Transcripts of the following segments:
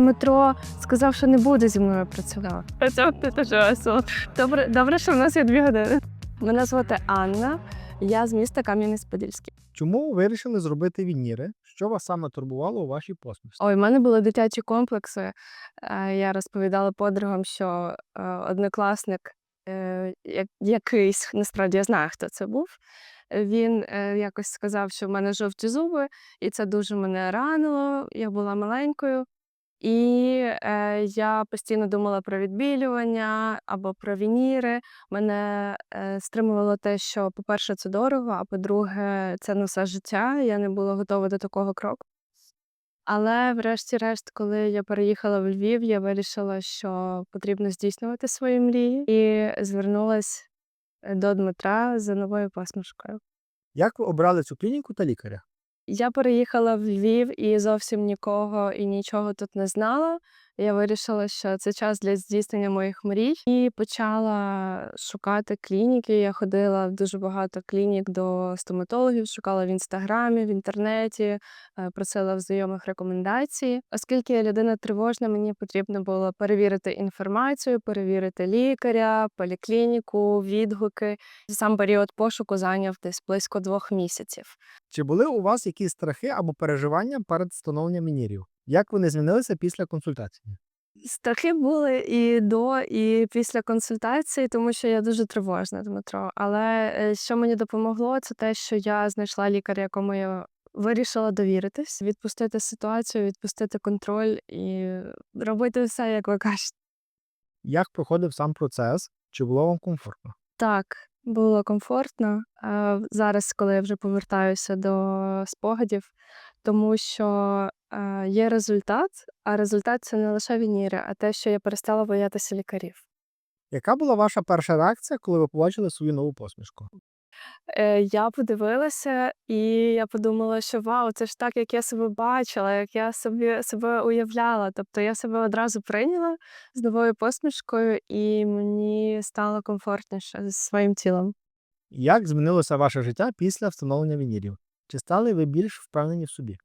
Метро сказав, що не буде зі мною працювати. Працювати дуже весело. Добре, добре, що в нас є дві години. Мене звати Анна, я з міста Кам'янець-Подільський. Чому ви вирішили зробити вініри? Що вас саме турбувало у вашій посмішці? Ой, в мене були дитячі комплекси. Е, Я розповідала подругам, що е, однокласник, е, якийсь, насправді я знаю, хто це був. Він якось сказав, що в мене жовті зуби, і це дуже мене ранило. Я була маленькою. І е, я постійно думала про відбілювання або про вініри. Мене е, стримувало те, що, по-перше, це дорого, а по-друге, це на все життя. Я не була готова до такого кроку. Але, врешті-решт, коли я переїхала в Львів, я вирішила, що потрібно здійснювати свої мрії, і звернулась е, до Дмитра за новою посмішкою. Як ви обрали цю клініку та лікаря? Я переїхала в Львів і зовсім нікого і нічого тут не знала. Я вирішила, що це час для здійснення моїх мрій, і почала шукати клініки. Я ходила в дуже багато клінік до стоматологів, шукала в інстаграмі, в інтернеті, е, просила в знайомих рекомендації. Оскільки я людина тривожна, мені потрібно було перевірити інформацію, перевірити лікаря, поліклініку, відгуки. Сам період пошуку зайняв десь близько двох місяців. Чи були у вас якісь страхи або переживання перед встановленням вінірів? Як вони змінилися після консультації? Страхи були і до, і після консультації, тому що я дуже тривожна, Дмитро. Але е, що мені допомогло, це те, що я знайшла лікаря, якому я вирішила довіритись, відпустити ситуацію, відпустити контроль і робити все, як ви кажете. Як проходив сам процес? Чи було вам комфортно? Так, було комфортно. Е, Зараз, коли я вже повертаюся до спогадів, тому що е, є результат, а результат це не лише вініри, а те, що я перестала боятися лікарів. Яка була ваша перша реакція, коли ви побачили свою нову посмішку? Е, я подивилася, і я подумала, що вау, це ж так, як я себе бачила, як я собі себе уявляла. Тобто я себе одразу прийняла з новою посмішкою, і мені стало комфортніше зі своїм тілом. Як змінилося ваше життя після встановлення вінірів? Чи стали ви більш впевнені в собі?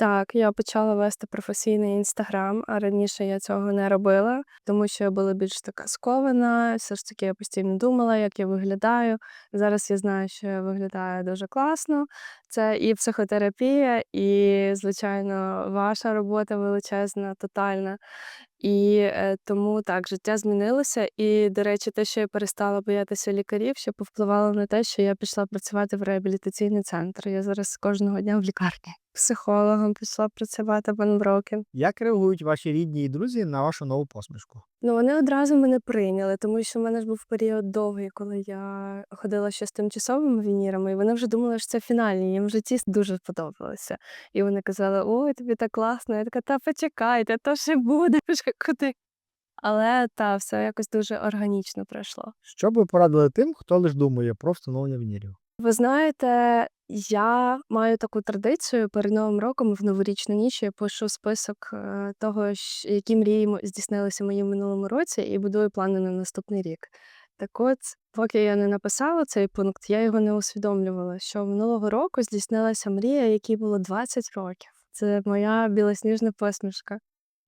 Так, я почала вести професійний інстаграм, а раніше я цього не робила, тому що я була більш така скована. Все ж таки, я постійно думала, як я виглядаю. Зараз я знаю, що я виглядаю дуже класно. Це і психотерапія, і, звичайно, ваша робота величезна, тотальна. І е, тому так, життя змінилося. І, до речі, те, що я перестала боятися лікарів, ще повпливало на те, що я пішла працювати в реабілітаційний центр. Я зараз кожного дня в лікарні. Психологом пішла працювати в Анброкен. Як реагують ваші рідні і друзі на вашу нову посмішку? Ну вони одразу мене прийняли, тому що в мене ж був період довгий, коли я ходила ще з тимчасовими вінірами, і вони вже думали, що це фінальні. Їм в житті дуже сподобалося. І вони казали: Ой, тобі так класно. Я така, та почекайте, то ще буде вже куди. Але та все якось дуже органічно пройшло. Що б ви порадили тим, хто лише думає про встановлення вінірів? Ви знаєте, я маю таку традицію перед Новим роком в новорічну ніч я пишу список е, того, які мрії мо- здійснилися в минулому році, і будую плани на наступний рік. Так от, поки я не написала цей пункт, я його не усвідомлювала, що минулого року здійснилася мрія, якій було 20 років. Це моя білосніжна посмішка.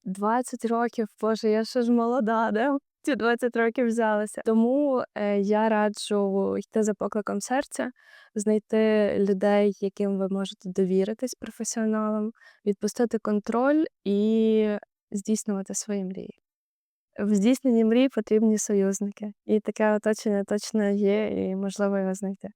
20 років, боже, я ще ж молода, де ці 20 років взялися. Тому е, я раджу йти за покликом серця, знайти людей, яким ви можете довіритись професіоналам, відпустити контроль і здійснювати свої мрії. В здійсненні мрій потрібні союзники, і таке оточення точно є, і можливо його знайти.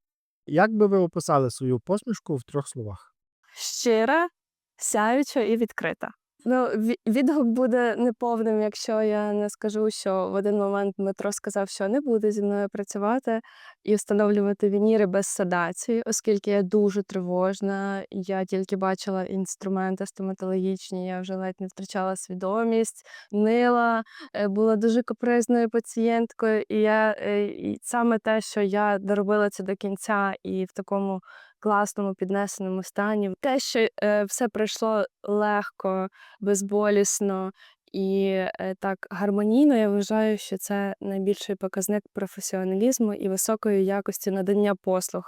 Як би ви описали свою посмішку в трьох словах? щира, сяюча і відкрита. Ну, ві- відгук буде неповним, якщо я не скажу, що в один момент Дмитро сказав, що не буде зі мною працювати і встановлювати вініри без седації, оскільки я дуже тривожна. Я тільки бачила інструменти стоматологічні, я вже ледь не втрачала свідомість, нила, е, була дуже капризною пацієнткою. І я е, і саме те, що я доробила це до кінця і в такому класному піднесеному стані. Те, що е, все пройшло легко, безболісно, і е, так гармонійно, я вважаю, що це найбільший показник професіоналізму і високої якості надання послуг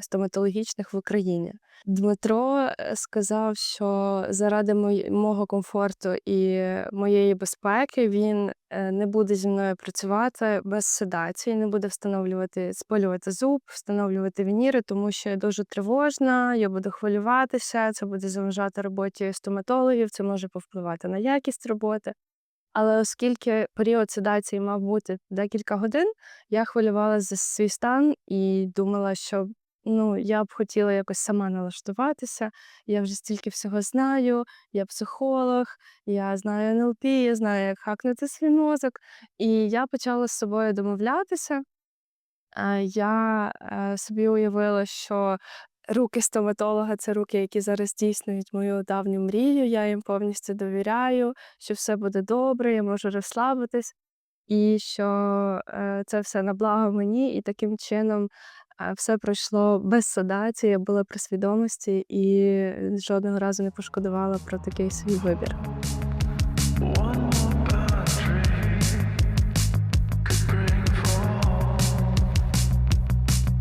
стоматологічних в Україні. Дмитро е, сказав, що заради мого комфорту і моєї безпеки він не буде зі мною працювати без седації, не буде встановлювати, спалювати зуб, встановлювати вініри, тому що я дуже тривожна, я буду хвилюватися, це буде заважати роботі стоматологів, це може повпливати на якість роботи. Але оскільки період седації мав бути декілька годин, я хвилювалася за свій стан і думала, що ну, я б хотіла якось сама налаштуватися. Я вже стільки всього знаю, я психолог, я знаю НЛП, я знаю, як хакнути свій мозок. І я почала з собою домовлятися. Я е, собі уявила, що руки стоматолога це руки, які зараз здійснюють мою давню мрію. Я їм повністю довіряю, що все буде добре, я можу розслабитись, і що е, це все на благо мені, і таким чином все пройшло без садації, я була при свідомості і жодного разу не пошкодувала про такий свій вибір.